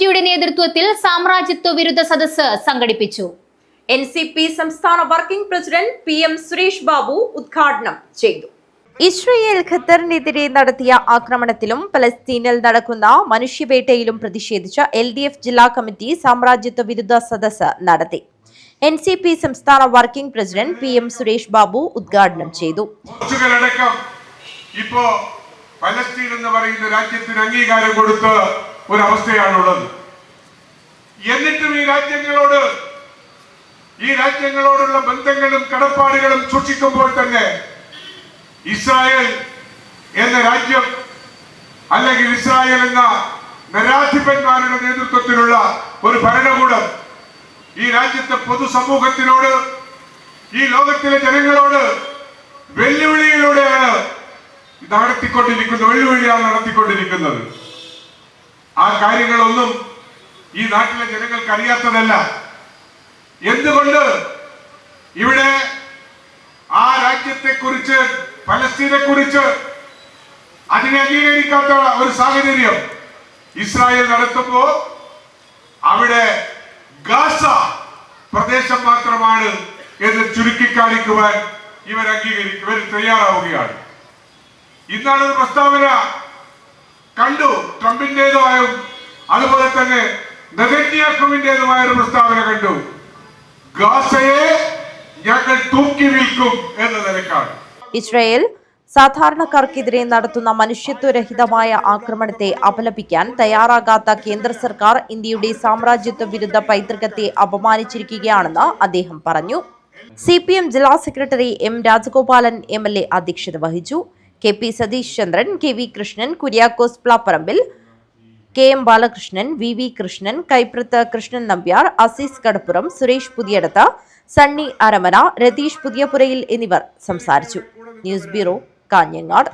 കമ്മിറ്റിയുടെ നേതൃത്വത്തിൽ സാമ്രാജ്യത്വ വിരുദ്ധ സദസ്സ് സംഘടിപ്പിച്ചു. എൻ സി പി സംസ്ഥാന working president P M Suresh Babu ഉദ്ഘാടനം ചെയ്തു. ഇസ്രയേൽ ഖത്തറിനെതിരെ നടത്തിയ ആക്രമണത്തിലും പലസ്തീനിൽ നടക്കുന്ന മനുഷ്യവേട്ടയിലും പ്രതിഷേധിച്ച എൽ ഡി എഫ് ജില്ലാ കമ്മിറ്റി സാമ്രാജ്യത്വ വിരുദ്ധ സദസ്സ് നടത്തി. എൻ സി പി സംസ്ഥാന working president P M Suresh Babu ഉദ്ഘാടനം ചെയ്തു. ഇപ്പോ പലസ്തീൻ എന്ന് പറയുന്ന രാജ്യത്തിന് അംഗീകാരം കൊടുത്ത ഒരവസ്ഥയാണുള്ളത്. എന്നിട്ടും ഈ രാജ്യങ്ങളോട് ഈ രാജ്യങ്ങളോടുള്ള ബന്ധങ്ങളും കടപ്പാടുകളും സൂക്ഷിക്കുമ്പോൾ തന്നെ ഇസ്രായേൽ എന്ന രാജ്യം അല്ലെങ്കിൽ ഇസ്രായേൽ എന്ന നരാധിപന്മാരുടെ നേതൃത്വത്തിലുള്ള ഒരു ഭരണകൂടം ഈ രാജ്യത്തെ പൊതുസമൂഹത്തിനോട് ഈ ലോകത്തിലെ ജനങ്ങളോട് വെല്ലുവിളിയിലൂടെയാണ് നടത്തിക്കൊണ്ടിരിക്കുന്നത് വെല്ലുവിളിയാണ് നടത്തിക്കൊണ്ടിരിക്കുന്നത്. ആ കാര്യങ്ങളൊന്നും ഈ നാട്ടിലെ ജനങ്ങൾക്ക് അറിയാത്തതല്ല എന്തുകൊണ്ട് ഇവിടെ ആ രാജ്യത്തെ കുറിച്ച് പലസ്തീനെ കുറിച്ച് അതിനെ അംഗീകരിക്കാത്ത ഒരു സാഹചര്യം ഇസ്രായേൽ നടത്തുമ്പോ അവിടെ ഗാസ പ്രദേശം മാത്രമാണ് എന്ന് ചുരുക്കിക്കാണിക്കുവാൻ ഇവർ അംഗീകരിക്കും ഇവർ തയ്യാറാവുകയാണ്. ഇന്നാണ് പ്രസ്താവന ട്രംപിന്റേതുമായ അതുപോലെ തന്നെ നെതന്യാഹുവിന്റേതുമായ ഒരു പ്രസ്താവന കണ്ടു. ഗാസയെ ഞങ്ങൾ തൂക്കി വിൽക്കും എന്ന നിലക്കാണ്. ഇസ്രയേൽ സാധാരണക്കാർക്കെതിരെ നടത്തുന്ന മനുഷ്യത്വരഹിതമായ ആക്രമണത്തെ അപലപിക്കാൻ തയ്യാറാകാത്ത കേന്ദ്ര സർക്കാർ ഇന്ത്യയുടെ സാമ്രാജ്യത്വ വിരുദ്ധ പൈതൃകത്തെ അപമാനിച്ചിരിക്കുകയാണെന്ന് അദ്ദേഹം പറഞ്ഞു. സി പി എം ജില്ലാ secretary M Rajagopalan M L A അധ്യക്ഷത വഹിച്ചു. K P Satheesh Chandran K V Krishnan Kuriakose Plapparambil K M Balakrishnan V V Krishnan Kaipreth Krishnan Nambiar Azeez Kadappuram Suresh Puthiyadath Sunny Aramana Ratheesh Puthiyapurayil എന്നിവർ സംസാരിച്ചു. News bureau Kanhangad.